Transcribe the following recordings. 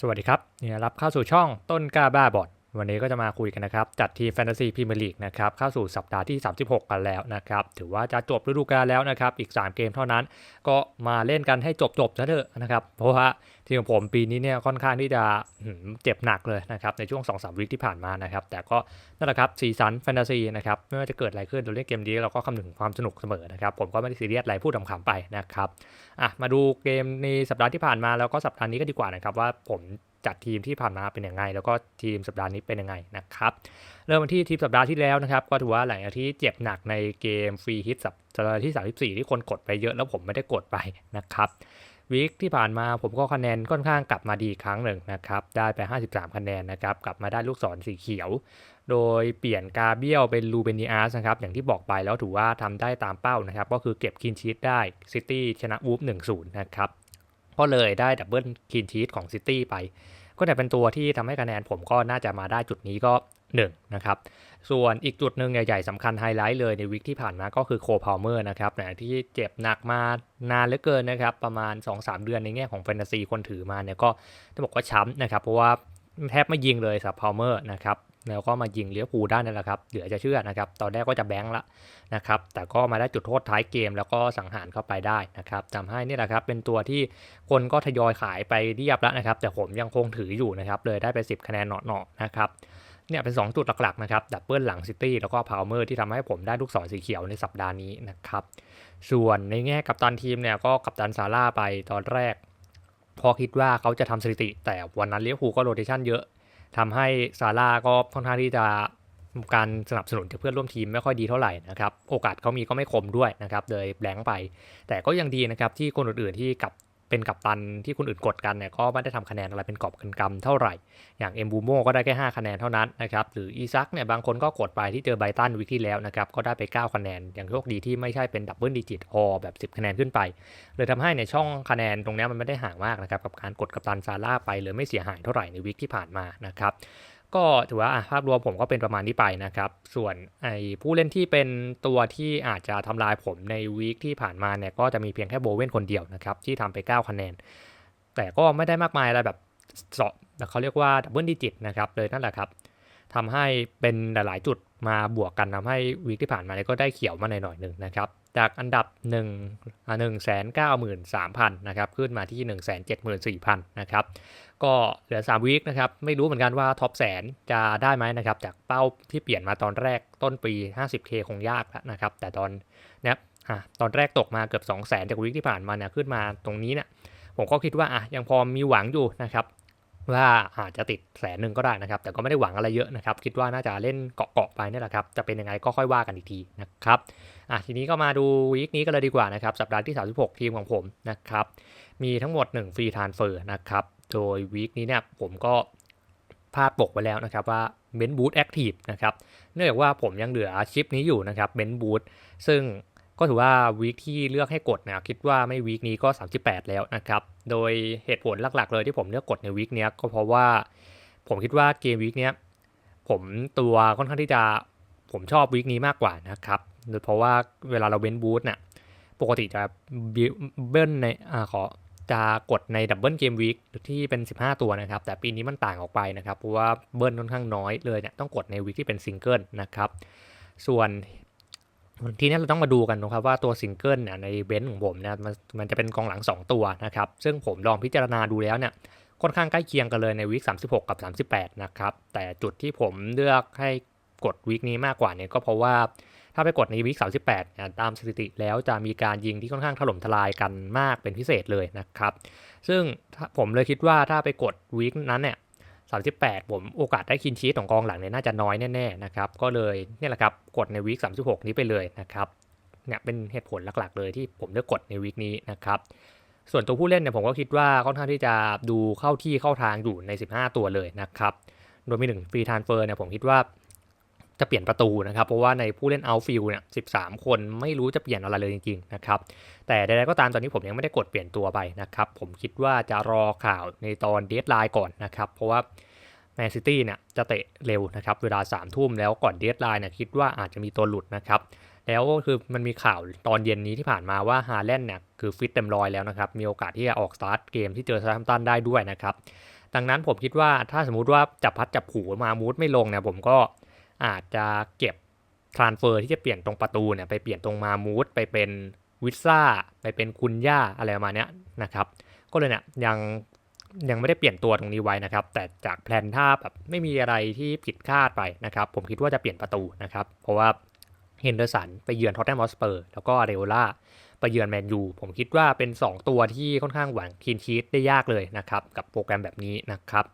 สวัสดีครับเนี่ยรับเข้าสู่ช่องต้นกล้าบ้าบอด วันนี้ก็จะมาคุยกันนะครับ จัดทีมแฟนตาซีพรีเมียร์ลีกนะครับเข้าสู่สัปดาห์ที่ 36 กันแล้วนะครับ ถือว่าจะจบฤดูกาลแล้วนะครับ อีก 3 เกมเท่านั้น ก็มาเล่นกันให้จบจบๆซะเถอะนะครับ เพราะว่าทีมของผมปีนี้เนี่ยค่อนข้างที่จะเจ็บหนักเลยนะครับ ในช่วง 2-3 วิคที่ผ่านมานะครับ แต่ก็นั่นแหละครับสีสันแฟนตาซีนะครับไม่ว่าจะเกิดอะไรขึ้นเราเล่นเกมนี้เราก็คำนึงถึงความสนุกเสมอนะครับผมก็ไม่ได้ซีเรียสอะไรพูดขำๆไปนะครับอะมาดูเกมในสัปดาห์ที่ผ่านมาแล้วก็สัปดาห์นี้ก็ดีกว่านะครับว่าผม จัดทีมที่ผ่านมาเป็นยังไง แล้วก็ทีมสัปดาห์นี้เป็นยังไงนะครับ เริ่มที่ทีมสัปดาห์ที่แล้วนะครับ ก็ถือว่าหลังจากที่เจ็บหนักในเกมฟรีฮิตสัปดาห์ที่ 34 ที่คนกดไปเยอะแล้วผมไม่ได้กดไปนะครับวีคที่ผ่านมาผมก็คะแนนค่อนข้างกลับมาดีครั้งหนึ่งนะครับ ได้ไป 53 คะแนนนะครับ กลับมาได้ลูกศรสีเขียว โดยเปลี่ยนกาเบียลเป็นลูเบนิอาสนะครับ อย่างที่บอกไปแล้วถือว่าทำได้ตามเป้านะครับ ก็คือเก็บคินชีตได้ซิตี้ชนะวูฟ1-0 นะครับ ก็เลยได้ดับเบิลคินชีตของซิตี้ไป ก็แต่เป็นตัวที่ทำให้คะแนนผมก็น่าจะมาได้จุดนี้ก็ 1 นะครับ ส่วนอีกจุดหนึ่งใหญ่ๆสำคัญไฮไลท์เลยในวิกที่ผ่านมาก็คือโคพาวเมอร์นะครับนะที่เจ็บหนักมานานเหลือเกินนะครับ ประมาณ 2-3 เดือนในแง่ของแฟนตาซีคนถือมาเนี่ยก็ต้องบอกว่าช้ำนะครับ เพราะว่าแทบไม่ยิงเลยสับพาวเมอร์นะครับ แล้วก็มายิงเลี้ยวภูได้นั่นแหละครับเหลือจะเชื่อนะครับ ตอนแรกก็จะแบงค์ละนะครับ แต่ก็มาได้จุดโทษท้ายเกม แล้วก็สังหารเข้าไปได้นะครับทำให้นี่แหละครับเป็นตัวที่คนก็ทยอยขายไปเรียบแล้วนะครับ แต่ผมยังคงถืออยู่นะครับ เลยได้ไป 10 คะแนนเหนาะๆนะครับเนี่ยเป็น 2 จุดหลักๆนะครับดับเบิลหลังซิตี้แล้วก็พาวเมอร์ที่ทำให้ผมได้ลูกศรสีเขียวในสัปดาห์นี้นะครับ ส่วนในแง่กับตันทีมเนี่ยก็กับตันซาร่าไปตอนแรก พอคิดว่าเขาจะทำสถิติ แต่วันนั้นเลี้ยวภูก็โรเทชันเยอะ ทำให้ซาร่าก็ค่อนข้างที่จะการสนับสนุนจากเพื่อนร่วมทีมไม่ค่อยดีเท่าไหร่นะครับ โอกาสเขามีก็ไม่คมด้วยนะครับเลยแบงค์ไป แต่ก็ยังดีนะครับที่คนอื่นๆที่กลับ เป็นกัปตันที่คนอื่นกดกันเนี่ยก็ไม่ได้ทำคะแนนอะไรเป็นกอบเป็นกำเท่าไหร่ อย่างเอ็มบูโมก็ได้แค่ 5 คะแนนเท่านั้นนะครับ หรืออีซักเนี่ยบางคนก็กดไปที่เจอไบตันวิกที่แล้วนะครับ ก็ได้ไป 9 คะแนน อย่างโชคดีที่ไม่ใช่เป็นดับเบิลดิจิตออแบบ 10 คะแนนขึ้นไป เลยทำให้ในช่องคะแนนตรงนี้มันไม่ได้ห่างมากนะครับกับการกดกัปตันซาร่าไปเลยไม่เสียหายเท่าไหร่ในวิกที่ผ่านมานะครับ ก็ถือว่าภาพรวมผมก็เป็นประมาณนี้ไปนะครับ ส่วนไอ้ผู้เล่นที่เป็นตัวที่อาจจะทำลายผมในวีคที่ผ่านมาเนี่ยก็จะมีเพียงแค่โบเวนคนเดียวนะครับ ที่ทำไป 9 คะแนน แต่ก็ไม่ได้มากมายอะไรแบบเสาะเขาเรียกว่าดับเบิลดิจิตนะครับเลยนั่นแหละครับทำให้เป็นหลาย ๆ จุดมาบวกกันทำให้วีคที่ผ่านมาเนี่ยก็ได้เขียวมาหน่อยๆหนึ่งนะครับ จากอันดับ1นึ่งหนึ่งแสนเก้าหมื่นสามพันนะครับขึ้นมาที่1นึ่งแสนเจ็ดหมื่นสี่พันนะครับก็เหลือ 3 วีคนะครับไม่รู้เหมือนกันว่าท็อปแสนจะได้ไหมนะครับจากเป้าที่เปลี่ยนมาตอนแรกต้นปี 50K คงยากแล้วนะครับแต่ตอนนี้ยอะตอนแรกตกมาเกือบ 2 0 0 0 0 0จากวีคที่ผ่านมาเนี่ยขึ้นมาตรงนี้เนี่ยผมก็คิดว่าอะยังพอมีหวังอยู่นะครับ ว่าอาจจะติดแสนหนึ่งก็ได้นะครับ แต่ก็ไม่ได้หวังอะไรเยอะนะครับ คิดว่าน่าจะเล่นเกาะๆไปนี่แหละครับ จะเป็นยังไงก็ค่อยว่ากันอีกทีนะครับอะทีนี้ก็มาดูวีคนี้กันเลยดีกว่านะครับ สัปดาห์ที่ 36 ทีมของผมนะครับ มีทั้งหมด 1 ฟรีทานเฟอร์นะครับ โดยวีคนี้เนี่ยผมก็พลาดปกไปแล้วนะครับว่าเบนบูธแอคทีฟนะครับ เนื่องจากว่าผมยังเหลือชิปนี้อยู่นะครับเบนบูธซึ่ง ก็ถือว่าวีคที่เลือกให้กดนี่ยคิดว่าไม่วีคนี้ก็ 38 แล้วนะครับ โดยเหตุผลหลักๆ เลยที่ผมเลือกกดในวีคเนี้ยก็เพราะว่าผมคิดว่าเกมวีคเนี้ยผมตัวค่อนข้างที่จะผมชอบวีคนี้มากกว่านะครับโดยเพราะว่าเวลาเราเบนบูธเนี่ยปกติจะเบิ้ลในอ่าขอจะกดในดับเบิลเกมวีคที่เป็น 15 ตัวนะครับ แต่ปีนี้มันต่างออกไปนะครับ เพราะว่าเบิ้ลค่อนข้างน้อยเลยเนี่ยต้องกดในวีคที่เป็นซิงเกิลนะครับ ส่วน ทีนี้เราต้องมาดูกันนะครับว่าตัวซิงเกิลเนี่ยในเบนซ์ของผมเนี่ยมันมันจะเป็นกองหลัง 2 ตัวนะครับซึ่งผมลองพิจารณาดูแล้วเนี่ยค่อนข้างใกล้เคียงกันเลยในวีค36 กับ 38 นะครับ แต่จุดที่ผมเลือกให้กดวีคนี้มากกว่าเนี่ยก็เพราะว่าถ้าไปกดในวีค38เนี่ยตามสถิติแล้วจะมีการยิงที่ค่อนข้างถล่มทลายกันมากเป็นพิเศษเลยนะครับ ซึ่งผมเลยคิดว่าถ้าไปกดวีคนั้นเนี่ย 38 ผมโอกาสได้คินชีตของกองหลังเนี่ยน่าจะน้อยแน่ๆนะครับก็เลยเนี่ยแหละครับกดในวีค36 นี้ไปเลยนะครับเนี่ยเป็นเหตุผลหลักๆ เลยที่ผมเลือกกดในวีคนี้นะครับส่วนตัวผู้เล่นเนี่ยผมก็คิดว่าค่อนข้างที่จะดูเข้าที่เข้าทางอยู่ใน 15 ตัวเลยนะครับโดยมีหนึ่งฟรีทานเฟอร์เนี่ยผมคิดว่า จะเปลี่ยนประตูนะครับ เพราะว่าในผู้เล่นเอาฟิลเนี่ย13คนไม่รู้จะเปลี่ยนอะไรเลยจริงๆนะครับแต่ใดๆก็ตามตอนนี้ผมยังไม่ได้กดเปลี่ยนตัวไปนะครับผมคิดว่าจะรอข่าวในตอนเดทไลน์ก่อนนะครับเพราะว่าแมนซิตี้เนี่ยจะเตะเร็วนะครับเวลา3ามทุ่มแล้วก่อนเดทไลน์เนี่ยคิดว่าอาจจะมีตัวหลุดนะครับแล้วก็คือมันมีข่าวตอนเย็นนี้ที่ผ่านมาว่าฮาแลนด์เนี่ยคือฟิตเต็มร้อยแล้วนะครับมีโอกาสที่จะออกสตาร์ทเกมที่เจอซาทัมตันได้ด้วยนะครับดังนั้นผมคิดว่าถ้าสมมุติว่าจับพัดจับผูมามูดไม่ลงเนี่ยผมก็ อาจจะเก็บทรานเฟอร์ที่จะเปลี่ยนตรงประตูเนี่ยไปเปลี่ยนตรงมามูดไปเป็นวิซ่าไปเป็นคุณย่าอะไรประมาณนี้นะครับ ก็เลยเนี่ยยังยังไม่ได้เปลี่ยนตัวตรงนี้ไว้นะครับ แต่จากแพลนถ้าแบบไม่มีอะไรที่ผิดคาดไปนะครับ ผมคิดว่าจะเปลี่ยนประตูนะครับ เพราะว่าเฮนเดอร์สันไปเยือนท็อตแนมฮอสเปอร์แล้วก็อาเรโอล่าไปเยือนแมนยูผมคิดว่าเป็น 2 ตัวที่ค่อนข้างหวังคีนชีตได้ยากเลยนะครับ กับโปรแกรมแบบนี้นะครับ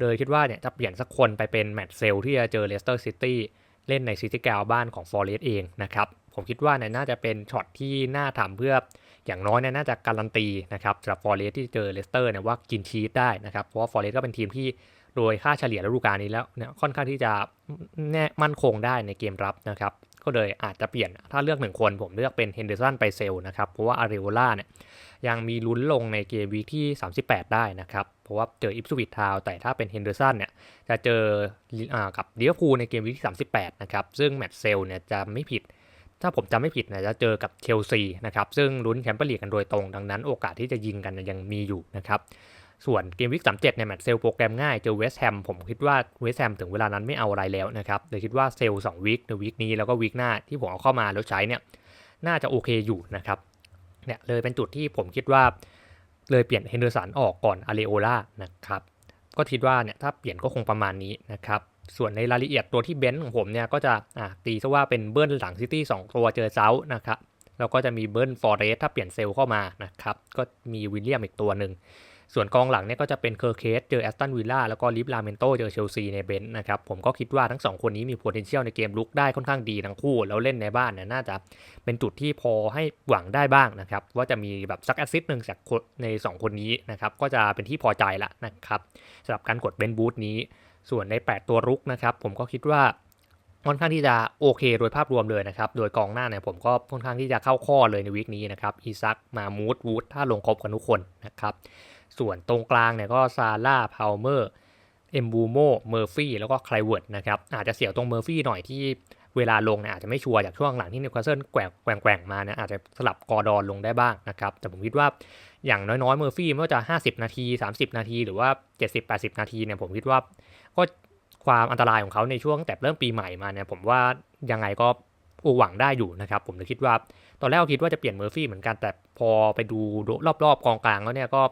โดยคิดว่าเนี่ยจะเปลี่ยนสักคนไปเป็นแมตช์เซลที่จะเจอเลสเตอร์ซิตี้เล่นในซิตี้แกลบ้านของฟอร์เรสเองนะครับผมคิดว่าเนี่ยน่าจะเป็นช็อตที่น่าทำเพื่ออย่างน้อยเนี่ยน่าจะการันตีนะครับสำหรับฟอร์เรสที่เจอเลสเตอร์เนี่ยว่ากินชีตได้นะครับเพราะว่าฟอร์เรสก็เป็นทีมที่โดยค่าเฉลี่ยฤดูกาลนี้แล้วเนี่ยค่อนข้างที่จะแน่มั่นคงได้ในเกมรับนะครับก็เลยอาจจะเปลี่ยนถ้าเลือกหนึ่งคนผมเลือกเป็นเฮนเดอร์สันไปเซลนะครับเพราะว่าอาริโอล่าเนี่ย ยังมีลุ้นลงในเกมวีคที่ 38 ได้นะครับ เพราะว่าเจออิฟสวิตทาวแต่ถ้าเป็นเฮนเดอร์สันเนี่ยจะเจออกับเดียร์พูลในเกมวีคที่ 38 นะครับ ซึ่งแมตช์เซลเนี่ยจะไม่ผิด ถ้าผมจำไม่ผิดเนี่ยจะเจอกับเชลซีนะครับซึ่งลุ้นแชมเปี้ยนลีกกันโดยตรงดังนั้นโอกาสที่จะยิงกันยังมีอยู่นะครับส่วนเกมวิก37เนี่ยแมตช์เซลโปรแกรมง่ายเจอเวสต์แฮมผมคิดว่าเวสต์แฮมถึงเวลานั้นไม่เอาอะไรแล้วนะครับเลยคิดว่าเซล2วีคในวีคนี้แล้วก็วีคหน้าที่ผมเอาเข้ามาแล้วใช้เนี่ยน่าจะโอเคอยู่นะครับ เนี่ยเลยเป็นจุดที่ผมคิดว่าเลยเปลี่ยนเฮนเดอร์สันออกก่อนอาเรโอล่านะครับก็คิดว่าเนี่ยถ้าเปลี่ยนก็คงประมาณนี้นะครับส่วนในรายละเอียดตัวที่เบนซ์ของผมเนี่ยก็จะอ่าตีซะว่าเป็นเบิร์นหลังซิตี้2ตัวเจอเซาท์นะครับแล้วก็จะมีเบิร์นฟอร์เรสถ้าเปลี่ยนเซลเข้ามานะครับก็มีวิลเลียมอีกตัวหนึ่ง ส่วนกองหลังเนี่ยก็จะเป็นเคอร์เคสเจอแอสตันวิลล่าแล้วก็ลิฟลาเมนโตเจอเชลซีในเบนซ์นะครับผมก็คิดว่าทั้ง2คนนี้มี potential ในเกมลุกได้ค่อนข้างดีทั้งคู่ แล้วเล่นในบ้านเนี่ยน่าจะเป็นจุดที่พอให้หวังได้บ้างนะครับว่าจะมีแบบสักแอสซิสต์หนึ่งจากใน 2 คนนี้นะครับก็จะเป็นที่พอใจละนะครับสำหรับการกดเบนบูธนี้ส่วนใน 8 ตัวรุกนะครับผมก็คิดว่าค่อนข้างที่จะโอเคโดยภาพรวมเลยนะครับ โดยกองหน้าเนี่ยผมก็ค่อนข้างที่จะเข้าข้อเลยในวีคนี้นะครับ อีซัก มามูดวูด ถ้าลงครบกันทุกคนนะครับ ส่วนตรงกลางเนี่ยก็ซาร่าพาวเมอร์เอมบูโมเมอร์ฟี่แล้วก็ไคลเวิร์ดนะครับอาจจะเสียวตรงเมอร์ฟี่หน่อยที่เวลาลงเนี่ยอาจจะไม่ชัวร์จากช่วงหลังที่นิวคาสเซิลแกว่งแกว่งมาเนี่ยอาจจะสลับกอดอนลงได้บ้างนะครับ แต่ผมคิดว่าอย่างน้อยๆเมอร์ฟี่ไม่ว่าจะ 50 นาที 30 นาที หรือว่า 70-80 นาทีเนี่ยผมคิดว่าก็ความอันตรายของเขาในช่วงแต่เริ่มปีใหม่มาเนี่ยผมว่ายังไงก็หวังได้อยู่นะครับ ผมเลยคิดว่า ตอนแรกคิดว่าจะเปลี่ยนเมอร์ฟี่เหมือนกันแต่พอไปดูรอบๆกองกลางแล้วเนี่ยก็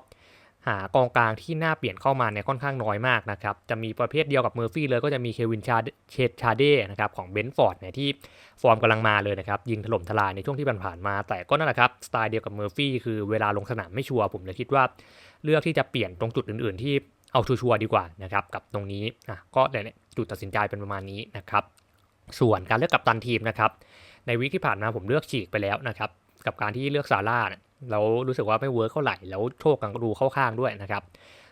หากองกลางที่น่าเปลี่ยนเข้ามาเนี่ยค่อนข้างน้อยมากนะครับ จะมีประเภทเดียวกับเมอร์ฟี่เลยก็จะมีเควินชาเชดชาเด้นะครับของเบนฟอร์ดเนี่ยที่ฟอร์มกำลังมาเลยนะครับ ยิงถล่มทลายในช่วงที่ผ่านๆมา แต่ก็นั่นแหละครับ สไตล์เดียวกับเมอร์ฟี่คือเวลาลงสนามไม่ชัวร์ผมเลยคิดว่า เลือกที่จะเปลี่ยนตรงจุดอื่น ๆ ที่เอาชัวร์ดีกว่านะครับกับตรงนี้อะก็เนี่ยจุดตัดสินใจเป็นประมาณนี้นะครับส่วนการเลือกกัปตันทีมนะครับในวีคที่ผ่านมาผมเลือกฉีกไปแล้วนะครับกับการที่เลือกซาร่าเนี่ย แล้วรู้สึกว่าไม่เวิร์กเท่าไหร่แล้วโชคกังดูเข้าข้างด้วยนะครับ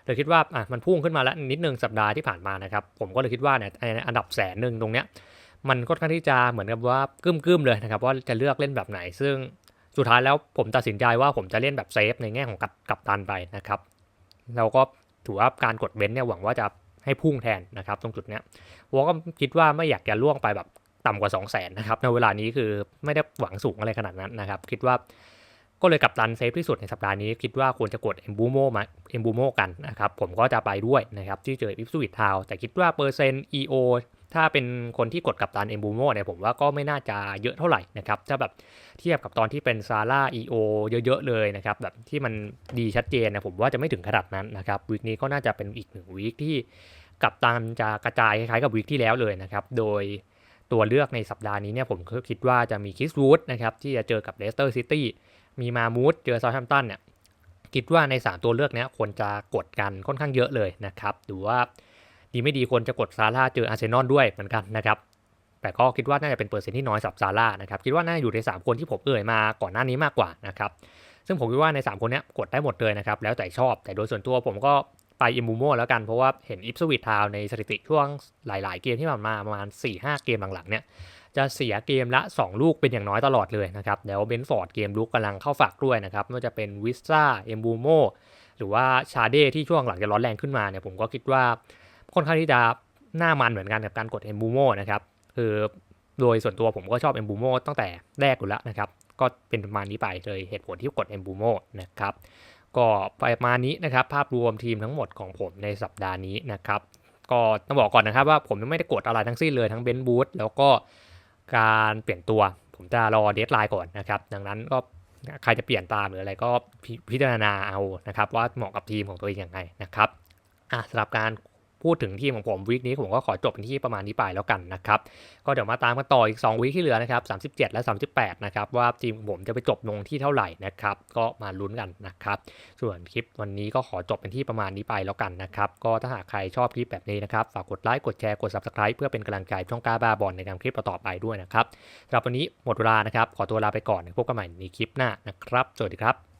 เลยคิดว่าอะมันพุ่งขึ้นมาแล้วนิดนึงสัปดาห์ที่ผ่านมานะครับผมก็เลยคิดว่าเนี่ยอันดับแสนหนึ่งตรงเนี้ยมันค่อนข้างที่จะเหมือนกับว่ากึ้มๆเลยนะครับว่าจะเลือกเล่นแบบไหน ซึ่งสุดท้ายแล้วผมตัดสินใจว่าผมจะเล่นแบบเซฟในแง่ของกัปตันไปนะครับแล้วก็ถือว่าการกดเบนซ์เนี่ยหวังว่าจะให้พุ่งแทนนะครับตรงจุดเนี้ยผมก็คิดว่าไม่อยากจะล่วงไปแบบต่ำกว่า 2 0 0 0 0นนะครับในเวลานี้คือไม่ได้หวังสูงอะไรขนาดนั้นนะครับ คิดว่า ก็เลยกับตันเซฟที่สุดในสัปดาห์นี้คิดว่าควรจะกดเอมบูโมมาเอมบูโมกันนะครับผมก็จะไปด้วยนะครับที่เจออิฟสวิตทาวแต่คิดว่าเปอร์เซ็นต์ EO ถ้าเป็นคนที่กดกับตันเอมบูโมเนี่ยผมว่าก็ไม่น่าจะเยอะเท่าไหร่นะครับถ้าแบบเทียบกับตอนที่เป็นซาร่า EO เยอะๆเลยนะครับแบบที่มันดีชัดเจนนะผมว่าจะไม่ถึงขนาดนั้นนะครับวีคนี้ก็น่าจะเป็นอีกหนึ่งวีคที่กับตันจะกระจายคล้ายๆกับวีคที่แล้วเลยนะครับโดยตัวเลือกในสัปดาห์นี้เนี่ยผมคิดว่าจะมีคิสวูดนะครับที่จะเจอกับเลสเตอร์ซิตี้ มีมามูดเจอซาท์แฮมตันเนี่ยคิดว่าใน 3 ตัวเลือกนี้ควรจะกดกันค่อนข้างเยอะเลยนะครับหรือว่าดีไม่ดีควรจะกดซาร่าเจออาร์เซนอลด้วยเหมือนกันนะครับแต่ก็คิดว่าน่าจะเป็นเปอร์เซ็นต์ที่น้อยสำหรับซาร่านะครับคิดว่าน่าอยู่ใน 3 คนที่ผมเอ่ยมาก่อนหน้านี้มากกว่านะครับซึ่งผมคิดว่าใน 3 คนนี้กดได้หมดเลยนะครับแล้วแต่ชอบแต่โดยส่วนตัวผมก็ไปอิมูโมแล้วกันเพราะว่าเห็นอิฟสวิตทาวในสถิติช่วงหลาย ๆ เกมที่ผ่านมาประมาณ4-5 เกมหลังๆเนี่ย จะเสียเกมละ 2 ลูกเป็นอย่างน้อยตลอดเลยนะครับแล้วเบนฟอร์ดเกมลุกกำลังเข้าฝักด้วยนะครับไม่ว่าจะเป็นวิสซ่าเอมบูโมหรือว่าชาเดที่ช่วงหลังจะร้อนแรงขึ้นมาเนี่ยผมก็คิดว่าค่อนข้างที่จะหน้ามันเหมือนกันกับการกดเอมบูโมนะครับคือโดยส่วนตัวผมก็ชอบเอมบูโมตั้งแต่แรกอยู่แล้วนะครับก็เป็นประมาณนี้ไปเลยเหตุผลที่กดเอมบูโมนะครับก็ประมาณนี้นะครับภาพรวมทีมทั้งหมดของผมในสัปดาห์นี้นะครับก็ต้องบอกก่อนนะครับว่าผมยังไม่ได้กดอะไรทั้งสิ้นเลยทั้งเบนบูธแล้วก็ การเปลี่ยนตัว ผมจะรอเดทไลน์ก่อนนะครับ ดังนั้นก็ใครจะเปลี่ยนตามหรืออะไรก็พิพจารณาเอานะครับ ว่าเหมาะกับทีมของตัวเองยังไงนะครับอะสำหรับการ พูดถึงทีมของผมวีคนี้ผมก็ขอจบเป็นที่ประมาณนี้ไปแล้วกันนะครับ ก็เดี๋ยวมาตามกันต่ออีก 2วีคที่เหลือนะครับ 37 และ 38 นะครับ ว่าทีมของผมจะไปจบลงที่เท่าไหร่นะครับ ก็มาลุ้นกันนะครับ ส่วนคลิปวันนี้ก็ขอจบเป็นที่ประมาณนี้ไปแล้วกันนะครับ ก็ถ้าหากใครชอบคลิปแบบนี้นะครับ ฝากกดไลค์ กดแชร์ กด Subscribe เพื่อเป็นกำลังใจช่องกล้าบ้าบอลในการคลิปต่อไปด้วยนะครับสำหรับวันนี้หมดเวลานะครับ ขอตัวลาไปก่อนพบกันใหม่ในคลิปหน้านะครับ สวัสดีครับ